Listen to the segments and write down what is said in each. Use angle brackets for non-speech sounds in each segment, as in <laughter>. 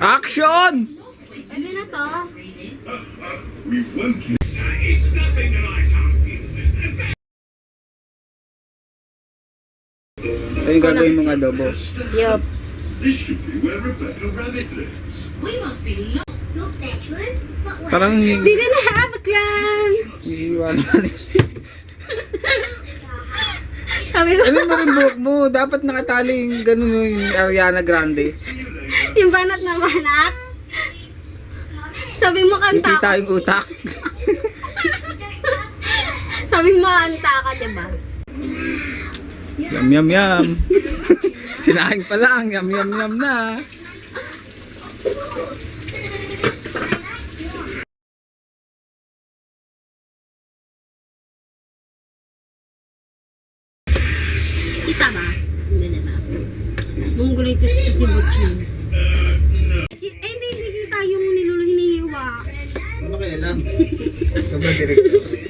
Action! Pwede na to. Ano yung gagawin mong adobo? Yup. This should be where Rebecca Rabbit lives. Parang Didn't have a clan. iiwan. Sabi mo, Ano mo rin buhok mo? Dapat nakataling ganun yung Ariana Grande. Yung banat na banat. Sabi mo kanta kita ka. yung utak. Sabi mo kanta ka, diba? Yum yum yum. Sinaing pa lang. Yum yum yum na. Kita ba? Hindi, diba? Mongolitis to si 呵呵呵呵呵呵。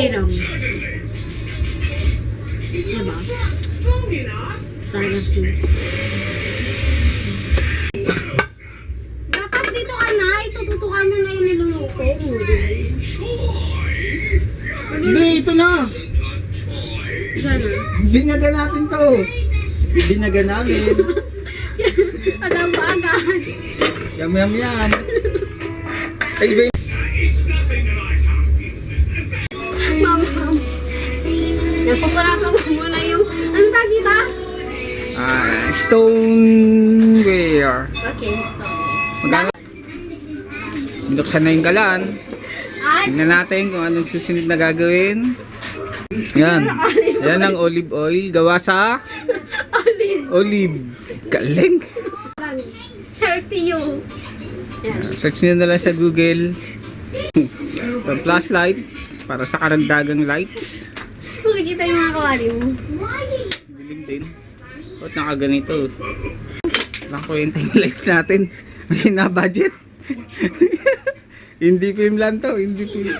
Wrong. Diba? Talaga si. Dapat dito ka na. Itututukan mo na yung niluluto. Hindi, ito na. Siya na. Binaga natin to. Binaga namin. Alam mo agad. Yum yum. Ay, stoneware. Okay, stop. Magkano? Binuksan na yung galan. Tingnan natin kung anong susunod na gagawin. Yan. Yan ang olive oil. Gawa sa olive. olive. Galing. Healthy you. Yan. Search nyo na lang sa Google. Ito, flashlight. Para sa karandagang lights. Makikita yung mga kawali mo. Dilim din. Ba't nakaganito? Walang kwenta yung lights natin. May na budget. <laughs> hindi film lang to. Hindi film.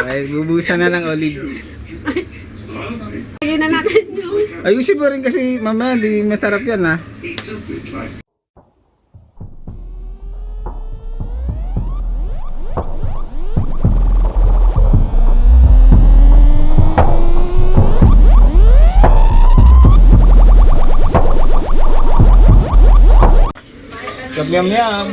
Okay, bubusan na ng olive. Lagyan na natin. Ayusin mo rin kasi mamaya di masarap yan ha. Yum yum.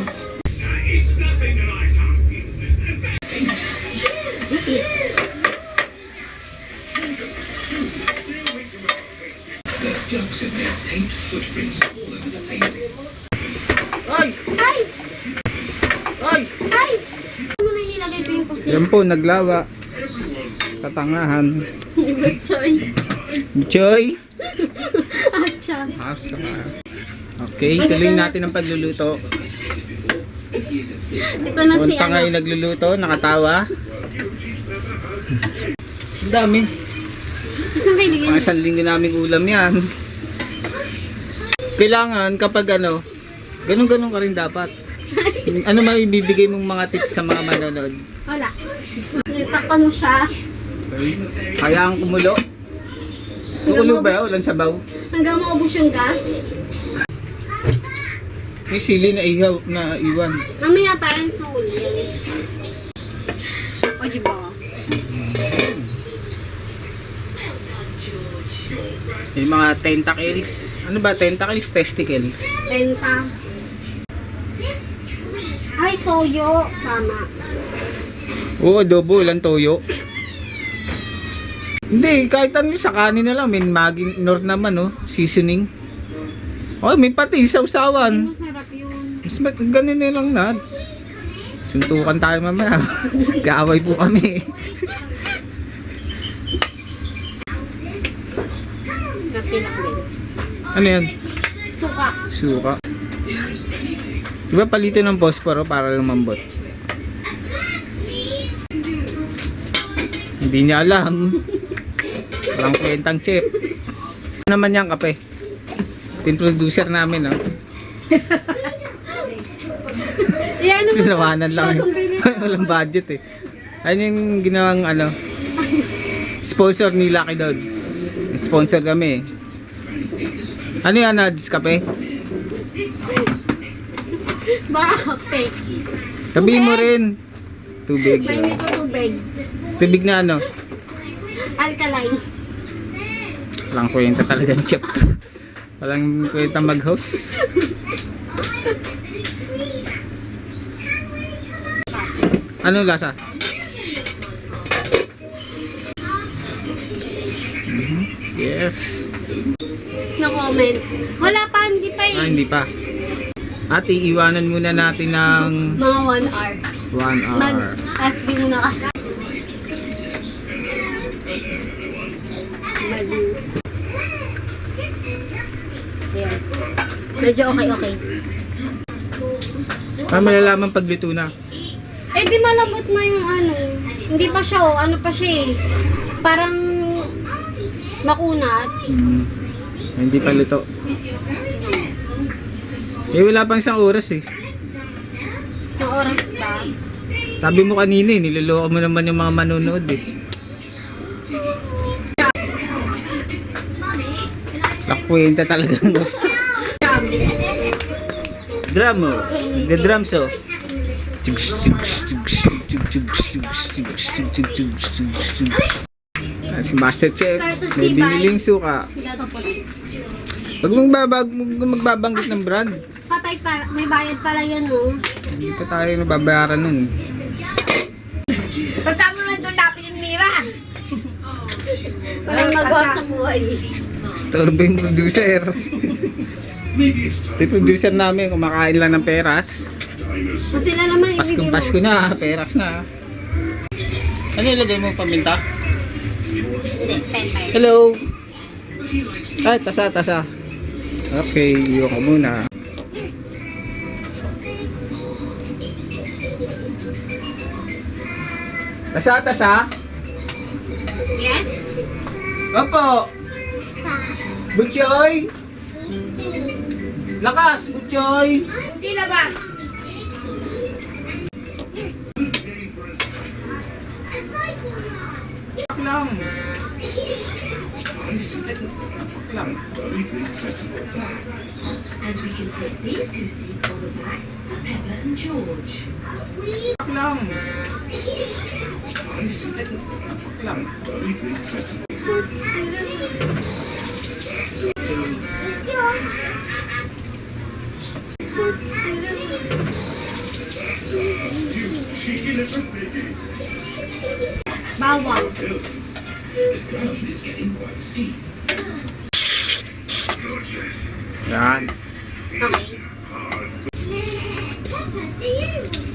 Ay! Ay! Ay! Ay! Ano na nilagay ko yung pusit? Yan po, naglawa. Katangahan. Choy. Choy! <laughs> Acha. Ah, sama. Okay, tuloy natin ang pagluluto. Ito na si Punta ano. yung nagluluto, nakatawa. Ang dami. Isang kaibigan. Mga isang linggo naming ulam yan. Kailangan kapag ano, ganun-ganun ka rin dapat. <laughs> ano may ibibigay mong mga tips sa mga manonood? Wala. Nitakpan mo siya. Kaya ang kumulo. Kumulo ba? Walang sabaw. Hanggang maubos yung gas. May sili na ihaw na iwan. Mamaya pa yung suli. O, di ba? May mga tentacles. Ano ba? Tentacles? Testicles. Penta. Ay, toyo. Tama. Oo, adobo. Walang toyo. Hindi, kahit ano sa kanin na lang. May maging nor naman, oh. Seasoning. Oh, may pati sausawan. Mas mag- ganun na lang nuts. Suntukan tayo mamaya. <laughs> Kaaway po kami. <laughs> Ano yan? Suka. Suka. Diba palitin ng posporo para lumambot? Hindi niya alam. Walang kwentang chip. Ano naman yan kape? Yung producer namin, oh. <laughs> Yan Sinawanan lang. <laughs> Walang budget eh. Ayun yung ginawang ano. Sponsor ni Lucky Dogs. Sponsor kami. Ano yan, Nads? Kape? Baka fake. Sabihin mo rin. Tubig. May nito tubig. Tubig na ano. Alkaline. Walang kwenta talagang chip. Walang kwenta mag-host. Ano lasa? Yes. Na comment. Wala pa, hindi pa Ah, eh. hindi pa. At iiwanan muna natin ng Mga 1 hour. 1 hour. Mag-FB muna ka. Medyo okay-okay. Ah, malalaman pagluto na. Eh di malambot na yung ano. Hindi pa siya oh. Ano pa siya eh. Parang makunat. Hmm. Hindi pa luto. Eh, wala pang isang oras eh. Sa oras ba? Sabi mo kanina eh, niloloko mo naman yung mga manonood eh. Lakwenta talaga ng gusto. Drum mo. The drums oh. Ah, Si Master Chef, may biniling suka. Pag magbabag, mag- magbabanggit ng brand, Patay pa. May bayad pala yun oh. hindi pa tayo nababayaran nun. Kasama mo doon lapit yung mira. Walang magawa sa buhay. Storbo yung producer. <laughs> Yung producer namin, kumakain lang ng peras. Kasi sila naman Paskong ibigay mo. Pasko na, peras na. Ano ilagay mo paminta? Hindi. Hello! Ay, tasa, tasa. Okay, iyo ka muna. Tasa, tasa. Yes? Opo. Butchoy. Lakas, Butchoy. Sila ba? lang. lang. And we can put these two seats on the back, Pepper and George. Yan.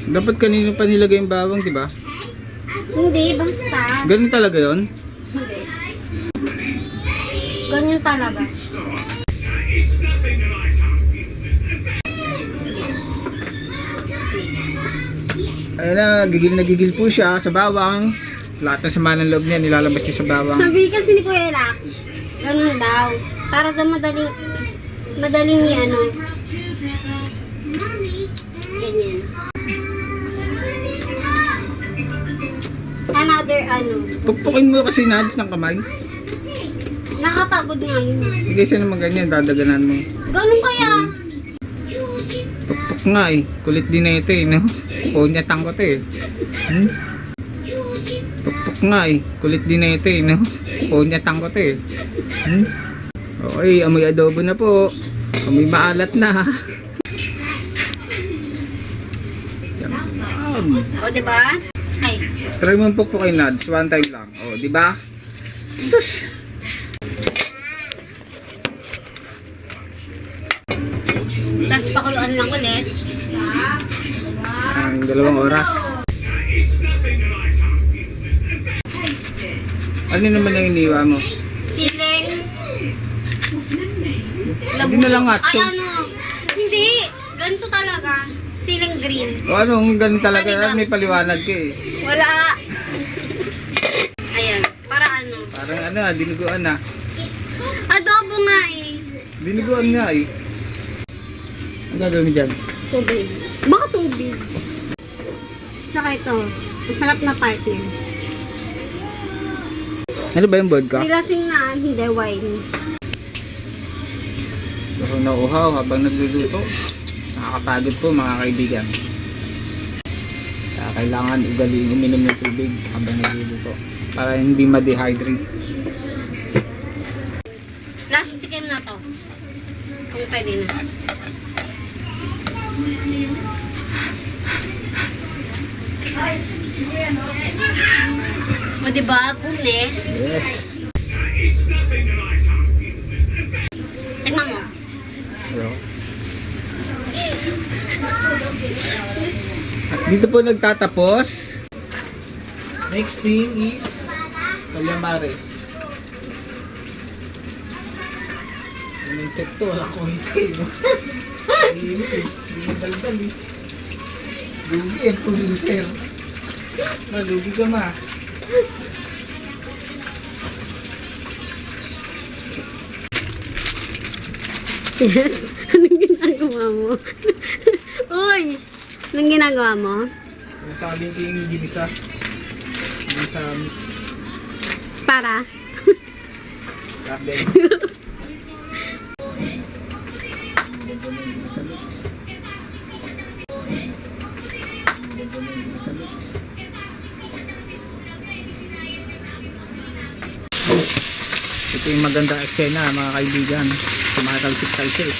Dapat kanino pa nilagay yung bawang, di ba? Hindi, basta. Ganun talaga yon. Hindi. Ganyan talaga. Ayun na, gigil na gigil po siya sa bawang. Lahat ng sama ng loob niya nilalabas niya sa bawang. Sabi kasi ni Kuya Lak, ganun daw. Para daw madaling, madaling ni ano. Ganyan. Another ano. Pukpukin mo kasi nads ng kamay. Nakapagod nga yun. Hindi kasi naman ganyan, dadaganan mo. Ganun kaya. Pukpuk nga eh. Kulit din na ito eh, no? Kunyatang ko to eh. Hmm? Pukpuk nga eh. Kulit din na ito eh, no? Kunyatang ko to eh. Hmm? Okay, amoy adobo na po. Amoy maalat na. Yan. O, diba? Ay. Try mo pukpukin nads, one time lang. O, di ba? Sus! Pakuluan lang ulit. Ang dalawang oras. Ano naman ang iniwa mo? Siling. Hindi na lang Ay, atso. ano? Hindi. Ganito talaga. Siling green. O anong ganun talaga? Ano May paliwanag ka eh. Wala. Ayan. Para ano? Parang ano ah, dinuguan na. Adobo nga eh. Dinuguan nga eh. Ang gagawin dyan? Tubig. Baka tubig. Saka ito. Masarap na partner. Ano ba yung vodka? Nilasing na, hindi wine. Ako nauuhaw habang nagluluto. Nakakapagod po mga kaibigan. Kaya kailangan ugaling uminom ng tubig habang nagluluto. Para hindi ma-dehydrate. Last tikim na to. Kung pwede na. O diba, pulis? Yes. Tingnan mo. Bro. At dito po nagtatapos. Next thing is Calamares. Check to, wala ko mo daldal eh. Lugi eh, producer. Malugi ka ma. Yes? <laughs> Anong ginagawa mo? <laughs> Uy! Anong ginagawa mo? Sinasaling ko yung ginisa. Ginisa mix. Para? Sabi. <laughs> Ito yung maganda eksena mga kaibigan. Tumatalsik-talsik.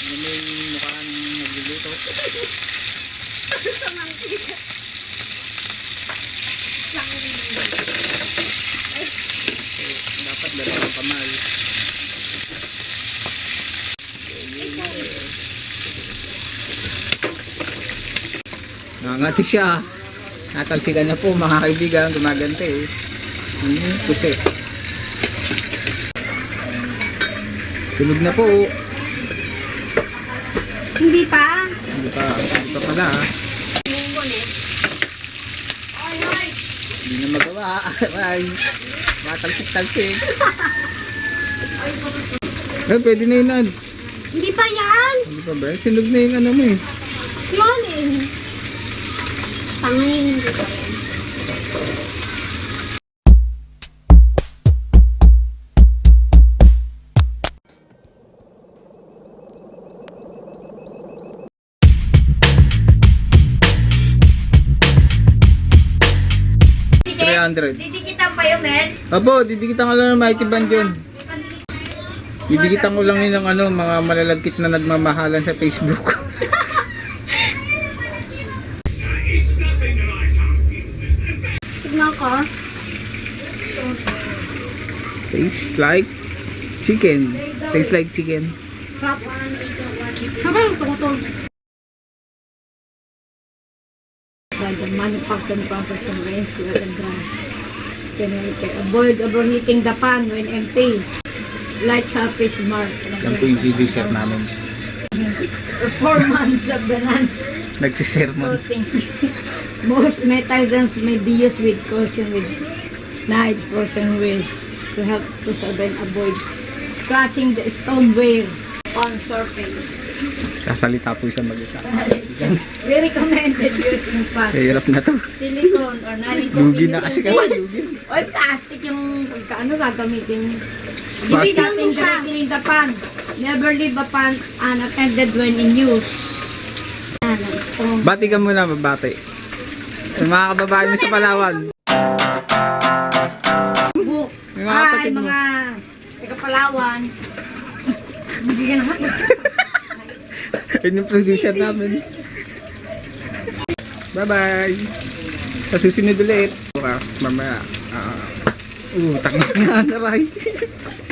Ano yung mukha ng nagluluto? Dapat dalawang kamay. Nangangati siya. Natalsikan na po mga kaibigan, gumagante eh. Hmm, kasi. Tulog na po. Hindi pa. Hindi pa. Hindi pa pala. Ah. Hindi na magawa. <laughs> Aray. Matalsik-talsik. <laughs> eh, pwede na yun, Nads. Hindi pa yan. Hindi pa ba? Sinog na yung ano mo eh. Yun eh. Pangin. Pangin. 100. Didikitan pa yun, Mel? Opo, didikitan ko lang ng mighty band yun. Didikitan ko lang yun ng ano, mga malalagkit na nagmamahalan sa Facebook. Tignan ko. Tastes like chicken. Tastes like chicken. Kapag tukutol. By the manufacturing process of rinse well and dry. Can avoid overheating the pan when empty. Slight surface marks. Yan po yung producer namin. Performance of the lens Nagsisermon. Most metals may be used with caution with knife portion ways to help to and avoid scratching the stoneware on surface. Sasalita po siya mag-isa. <laughs> We recommended using plastic, Kahirap na to. silicone, or non-combustible <laughs> Lugi na kasi. Lugi. Oy, plastic yung pagkaano gagamitin. Plastic. Ibigay mo directly in the pan. Never leave a pan unattended when in use. Yan. Bati ka muna, babati. Yung mga kababae mo sa Palawan. Ay, mga ng hapon. <laughs> Yun yung producer namin. Bye-bye! Sa susunod ulit. Bukas, mamaya. Uh, uh, takot nga na, Ray. <laughs>